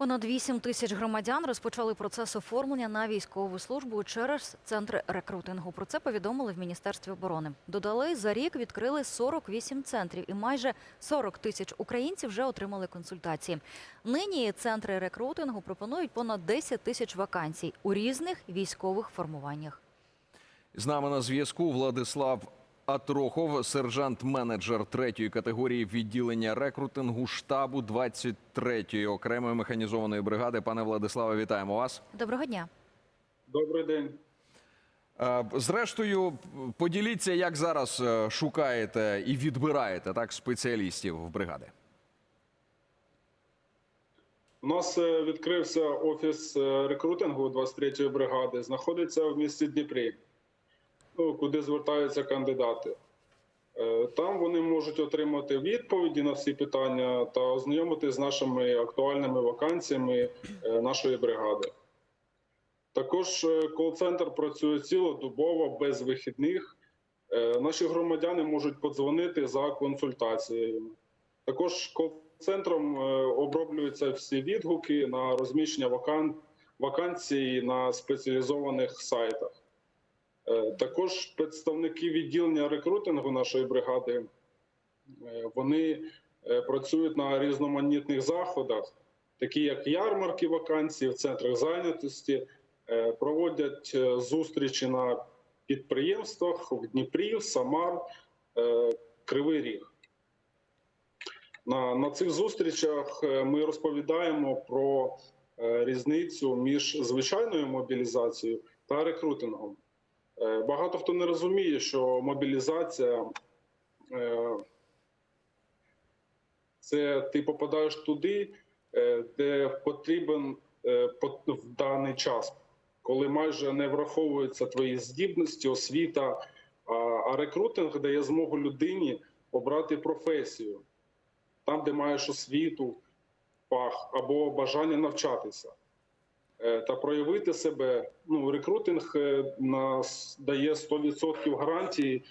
Понад 8 тисяч громадян розпочали процес оформлення на військову службу через центри рекрутингу. Про це повідомили в Міністерстві оборони. Додали, за рік відкрили 48 центрів і майже 40 тисяч українців вже отримали консультації. Нині центри рекрутингу пропонують понад 10 тисяч вакансій у різних військових формуваннях. З нами на зв'язку Владислав Атрохов, сержант-менеджер третьої категорії відділення рекрутингу штабу 23-ї окремої механізованої бригади. Пане Владиславе, вітаємо вас. Доброго дня. Добрий день. Е, Зрештою, поділіться, як зараз е, шукаєте і відбираєте так спеціалістів в бригади. У нас е, відкрився офіс рекрутингу 23-ї бригади. Знаходиться в місті Дніпрі, куди звертаються кандидати. Е, Там вони можуть отримати відповіді на всі питання та ознайомитися з нашими актуальними вакансіями е, нашої бригади. Також е, кол-центр працює цілодобово, без вихідних. Наші громадяни можуть подзвонити за консультацією. Також кол-центром оброблюються всі відгуки на розміщення вакансій на спеціалізованих сайтах. Е, Також представники відділення рекрутингу нашої бригади е, вони е, працюють на різноманітних заходах, такі як ярмарки вакансій в центрах зайнятості, проводять зустрічі на підприємствах в Дніпрі, Самар, Кривий Ріг. На, на цих зустрічах ми розповідаємо про різницю між звичайною мобілізацією та рекрутингом. Е, Багато хто не розуміє, що мобілізація е, це ти попадаєш туди, е, де потрібен по- в даний час, коли майже не враховуються твої здібності, освіта. А, рекрутинг дає змогу людині обрати професію там, де маєш освіту, фах або бажання навчатися та проявити себе. Ну, рекрутинг е, нас дає 100% гарантії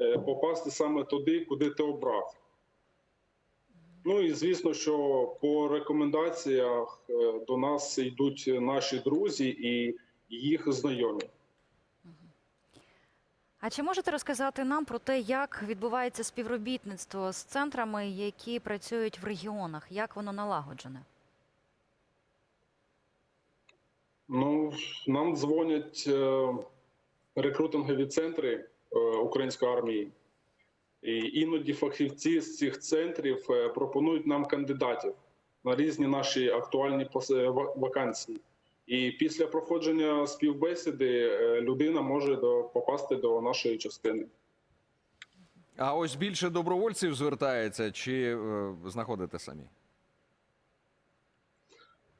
е, попасти саме туди, куди ти обрав. Ну і звісно, що по рекомендаціях е, до нас йдуть наші друзі і їх знайомі. А чи можете розказати нам про те, як відбувається співробітництво з центрами, які працюють в регіонах? Як воно налагоджене? Ну, нам дзвонять е, рекрутингові центри е, української армії, і іноді фахівці з цих центрів е, пропонують нам кандидатів на різні наші актуальні е, ва- вакансії. І після проходження співбесіди е, людина може до, попасти до нашої частини. А ось більше добровольців звертається чи знаходите самі?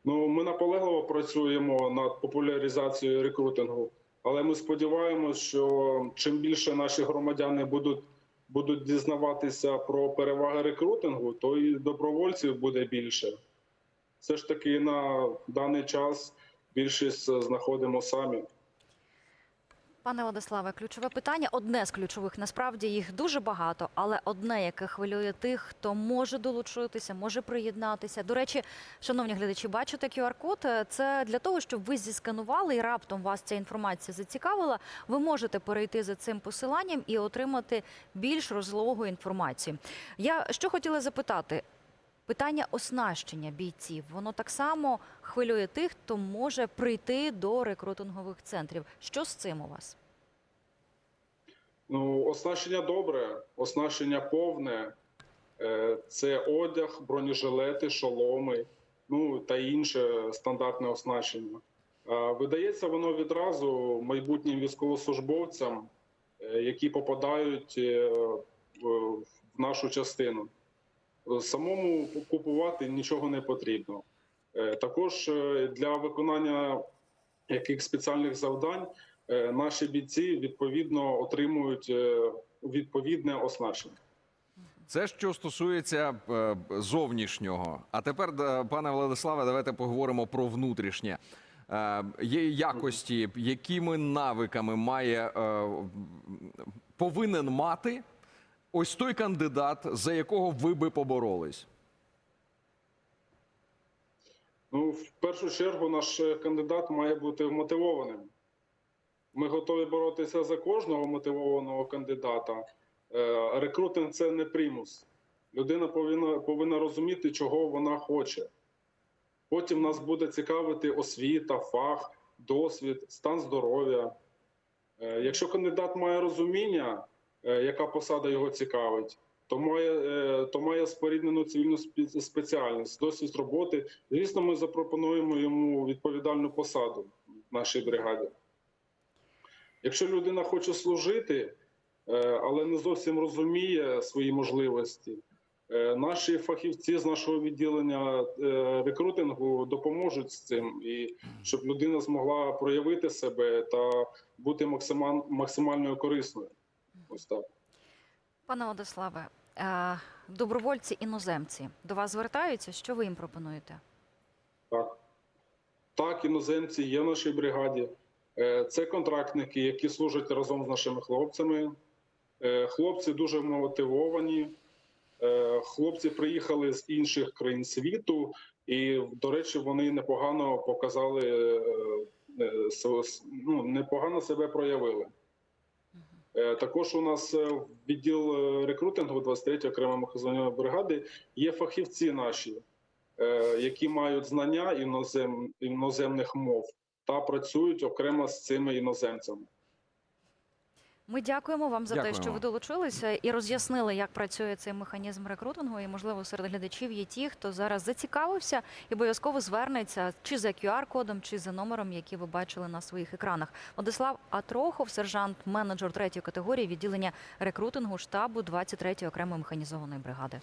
Ну, ми наполегливо працюємо над популяризацією рекрутингу, але ми сподіваємося, що чим більше наші громадяни будуть, будуть дізнаватися про переваги рекрутингу, то і добровольців буде більше. Все ж таки на даний час більшість знаходимо самі. Пане Владиславе, ключове питання одне з ключових. Насправді їх дуже багато, але одне, яке хвилює тих, хто може долучитися, може приєднатися. До речі, шановні глядачі, бачите QR-код. Це для того, щоб ви зісканували і раптом вас ця інформація зацікавила. Ви можете перейти за цим посиланням і отримати більш розлогу інформацію. Я що хотіла запитати. Питання оснащення бійців воно так само хвилює тих, хто може прийти до рекрутингових центрів. Що з цим у вас? Ну, оснащення добре, оснащення повне. Е, Це одяг, бронежилети, шоломи, ну та інше стандартне оснащення. Видається воно відразу майбутнім військовослужбовцям, е, які попадають е, в в нашу частину. Самому купувати нічого не потрібно. Е, Також е, для виконання яких спеціальних завдань е, наші бійці відповідно отримують відповідне оснащення. Це що стосується зовнішнього. А тепер, пане Владиславе, давайте поговоримо про внутрішнє. Є якості, якими навиками має повинен мати ось той кандидат, за якого ви би поборолись. Ну, в першу чергу, наш кандидат має бути вмотивованим. Ми готові боротися за кожного мотивованого кандидата. Е, Рекрутинг це не примус. Людина повинна, повинна розуміти, чого вона хоче. Потім нас буде цікавити освіта, фах, досвід, стан здоров'я. Е, Якщо кандидат має розуміння, яка посада його цікавить, то має, е, то має споріднену цивільну спеціальність, досвід роботи. Звісно, ми запропонуємо йому відповідальну посаду в нашій бригаді. Якщо людина хоче служити, е, але не зовсім розуміє свої можливості, е, наші фахівці з нашого відділення е, рекрутингу допоможуть з цим, і щоб людина змогла проявити себе та бути максимально корисною. Ось. Пане Владиславе, е, добровольці іноземці до вас звертаються. Що ви їм пропонуєте? Так. Так, іноземці є в нашій бригаді. Е, Це контрактники, які служать разом з нашими хлопцями. Е, Хлопці дуже мотивовані. Хлопці приїхали з інших країн світу, і, до речі, вони непогано показали, ну, непогано себе проявили. Е, Також у нас е, відділ е, рекрутингу 23 окремої механізованої бригади є фахівці наші, які мають знання інозем, іноземних мов та працюють окремо з цими іноземцями. Ми дякуємо вам за те, що ви долучилися і роз'яснили, як працює цей механізм рекрутингу. І можливо серед глядачів є ті, хто зараз зацікавився і обов'язково звернеться чи за QR-кодом, чи за номером, який ви бачили на своїх екранах. Владислав Атрохов, сержант, менеджер третьої категорії відділення рекрутингу штабу 23-ї окремої механізованої бригади.